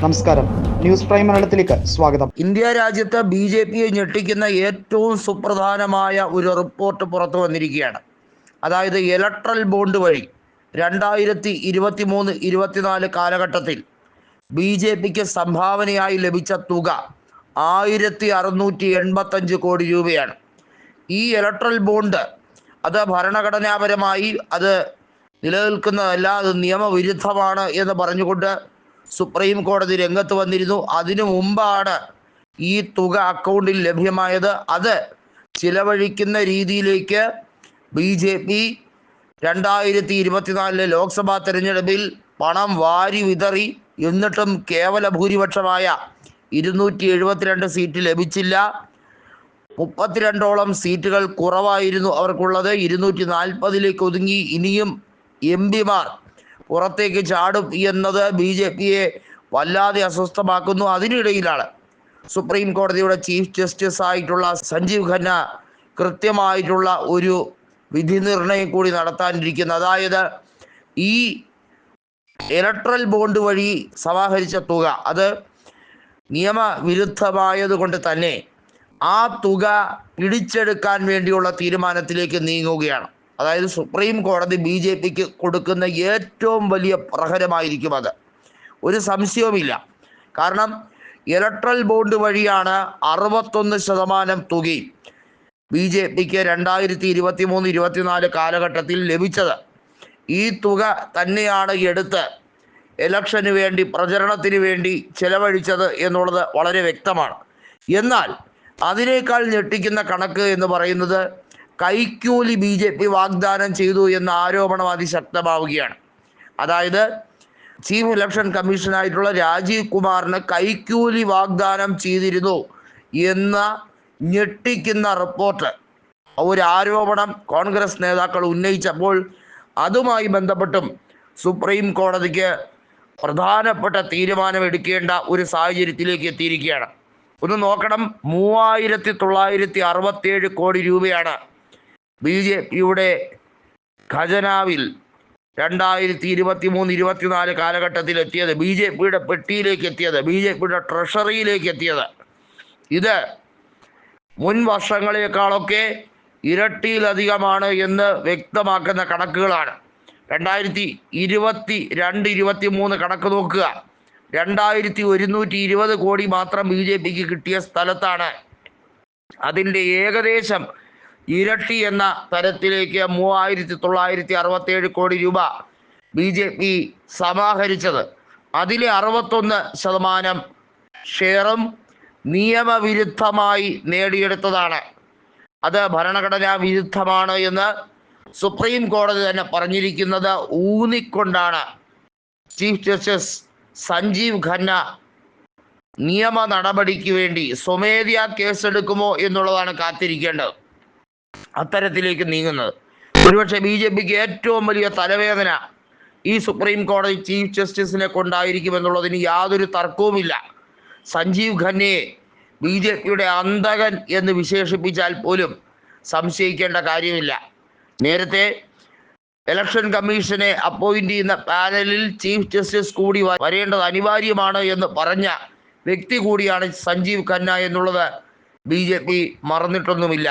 നമസ്കാരം. News prime മലയാളത്തിലേക്ക് സ്വാഗതം. ഇന്ത്യ രാജ്യത്ത് ബി ജെ പിയെ ഞെട്ടിക്കുന്ന ഏറ്റവും സുപ്രധാനമായ ഒരു റിപ്പോർട്ട് പുറത്തു വന്നിരിക്കുകയാണ്. അതായത് ഇലക്ട്രൽ ബോണ്ട് വഴി രണ്ടായിരത്തി ഇരുപത്തി മൂന്ന് ഇരുപത്തിനാല് കാലഘട്ടത്തിൽ ബി ജെ പിക്ക് സംഭാവനയായി ലഭിച്ച തുക ആയിരത്തി അറുന്നൂറ്റി എൺപത്തഞ്ച് കോടി രൂപയാണ്. ഈ ഇലക്ട്രൽ ബോണ്ട് അത് ഭരണഘടനാപരമായി അത് നിലനിൽക്കുന്നതല്ല അത് നിയമവിരുദ്ധമാണ് എന്ന് പറഞ്ഞുകൊണ്ട് സുപ്രീം കോടതി രംഗത്ത് വന്നിരുന്നു. അതിനു മുമ്പാണ് ഈ തുക അക്കൗണ്ടിൽ ലഭ്യമായത്. അത് ചിലവഴിക്കുന്ന രീതിയിലേക്ക് ബി ജെ പി രണ്ടായിരത്തി ഇരുപത്തിനാലിലെ ലോക്സഭാ തെരഞ്ഞെടുപ്പിൽ പണം വാരി വിതറി. എന്നിട്ടും കേവല ഭൂരിപക്ഷമായ ഇരുന്നൂറ്റി എഴുപത്തിരണ്ട് സീറ്റ് ലഭിച്ചില്ല. മുപ്പത്തിരണ്ടോളം സീറ്റുകൾ കുറവായിരുന്നു അവർക്കുള്ളത്. ഇരുന്നൂറ്റി നാൽപ്പതിലേക്ക് ഒതുങ്ങി. ഇനിയും എം പിമാർ പുറത്തേക്ക് ചാടും എന്നത് ബി ജെ പിയെ വല്ലാതെ അസ്വസ്ഥമാക്കുന്നു. അതിനിടയിലാണ് സുപ്രീം കോടതിയുടെ ചീഫ് ജസ്റ്റിസ് ആയിട്ടുള്ള സഞ്ജീവ് ഖന്ന കൃത്യമായിട്ടുള്ള ഒരു വിധി നിർണയം കൂടി നടത്താനിരിക്കുന്നത് അതായത് ഈ ഇലക്ട്രൽ ബോണ്ട് വഴി സമാഹരിച്ച തുക അത് നിയമവിരുദ്ധമായതുകൊണ്ട് തന്നെ ആ തുക പിടിച്ചെടുക്കാൻ വേണ്ടിയുള്ള തീരുമാനത്തിലേക്ക് നീങ്ങുകയാണ്. അതായത് സുപ്രീം കോടതി ബി ജെ പിക്ക് കൊടുക്കുന്ന ഏറ്റവും വലിയ പ്രഹരമായിരിക്കും അത്. ഒരു സംശയവുമില്ല. കാരണം ഇലക്ട്രൽ ബോണ്ട് വഴിയാണ് അറുപത്തൊന്ന് ശതമാനം തുകയും ബി ജെ പിക്ക് രണ്ടായിരത്തി ഇരുപത്തി മൂന്ന് ഇരുപത്തിനാല് കാലഘട്ടത്തിൽ ലഭിച്ചത്. ഈ തുക തന്നെയാണ് എടുത്ത് ഇലക്ഷന് വേണ്ടി പ്രചരണത്തിന് വേണ്ടി ചെലവഴിച്ചത് എന്നുള്ളത് വളരെ വ്യക്തമാണ്. എന്നാൽ അതിനേക്കാൾ ഞെട്ടിക്കുന്ന കണക്ക് എന്ന് പറയുന്നത് കൈക്കൂലി ബി ജെ പി വാഗ്ദാനം ചെയ്തു എന്ന ആരോപണം അതിശക്തമാവുകയാണ് അതായത് ചീഫ് ഇലക്ഷൻ കമ്മീഷനായിട്ടുള്ള രാജീവ് കുമാറിന് കൈക്കൂലി വാഗ്ദാനം ചെയ്തിരുന്നു എന്ന ഞെട്ടിക്കുന്ന റിപ്പോർട്ട്. ഒരു ആരോപണം കോൺഗ്രസ് നേതാക്കൾ ഉന്നയിച്ചപ്പോൾ അതുമായി ബന്ധപ്പെട്ടും സുപ്രീം കോടതിക്ക് പ്രധാനപ്പെട്ട തീരുമാനമെടുക്കേണ്ട ഒരു സാഹചര്യത്തിലേക്ക് എത്തിയിരിക്കുകയാണ്. ഒന്ന് നോക്കണം മൂവായിരത്തി തൊള്ളായിരത്തി അറുപത്തേഴ് കോടി രൂപയാണ് ബി ജെ പിയുടെ ഖജനാവിൽ രണ്ടായിരത്തി ഇരുപത്തി മൂന്ന് ഇരുപത്തിനാല് കാലഘട്ടത്തിൽ എത്തിയത് ബി ജെ പിയുടെ പെട്ടിയിലേക്ക് എത്തിയത് ബി ജെ പിയുടെ ട്രഷറിയിലേക്ക് എത്തിയത് ഇത് മുൻ വർഷങ്ങളെക്കാളൊക്കെ ഇരട്ടിയിലധികമാണ് എന്ന് വ്യക്തമാക്കുന്ന കണക്കുകളാണ്. രണ്ടായിരത്തി ഇരുപത്തി രണ്ട് ഇരുപത്തി മൂന്ന് കണക്ക് നോക്കുക. രണ്ടായിരത്തി ഒരുന്നൂറ്റി ഇരുപത് കോടി മാത്രം ബി ജെ പിക്ക് കിട്ടിയ സ്ഥലത്താണ്. അതിന്റെ ഏകദേശം ഇരട്ടി എന്ന തരത്തിലേക്ക് മൂവായിരത്തി തൊള്ളായിരത്തി അറുപത്തേഴ് കോടി രൂപ ബി ജെ പി സമാഹരിച്ചത്. അതിലെ അറുപത്തൊന്ന് ശതമാനം ഷെയറും നിയമവിരുദ്ധമായി നേടിയെടുത്തതാണ്. അത് ഭരണഘടനാ വിരുദ്ധമാണ് എന്ന് സുപ്രീം കോടതി തന്നെ പറഞ്ഞിരിക്കുന്നത് ഊന്നിക്കൊണ്ടാണ്. ചീഫ് ജസ്റ്റിസ് സഞ്ജീവ് ഖന്ന നിയമ നടപടിക്ക് വേണ്ടി സ്വമേധയാ കേസെടുക്കുമോ എന്നുള്ളതാണ് കാത്തിരിക്കേണ്ടത്. അത്തരത്തിലേക്ക് നീങ്ങുന്നത്. ഒരുപക്ഷെ ബി ജെ പിക്ക് ഏറ്റവും വലിയ തലവേദന ഈ സുപ്രീം കോടതി ചീഫ് ജസ്റ്റിസിനെ കൊണ്ടായിരിക്കും എന്നുള്ളതിന് യാതൊരു തർക്കവുമില്ല. സഞ്ജീവ് ഖന്നയെ ബി ജെ പിയുടെ അന്തകൻ എന്ന് വിശേഷിപ്പിച്ചാൽ പോലും സംശയിക്കേണ്ട കാര്യമില്ല. നേരത്തെ ഇലക്ഷൻ കമ്മീഷനെ അപ്പോയിന്റ് ചെയ്യുന്ന പാനലിൽ ചീഫ് ജസ്റ്റിസ് കൂടി വരേണ്ടത് അനിവാര്യമാണ് എന്ന് പറഞ്ഞ വ്യക്തി കൂടിയാണ് സഞ്ജീവ് ഖന്ന എന്നുള്ളത് ബി ജെ പി മറന്നിട്ടൊന്നുമില്ല.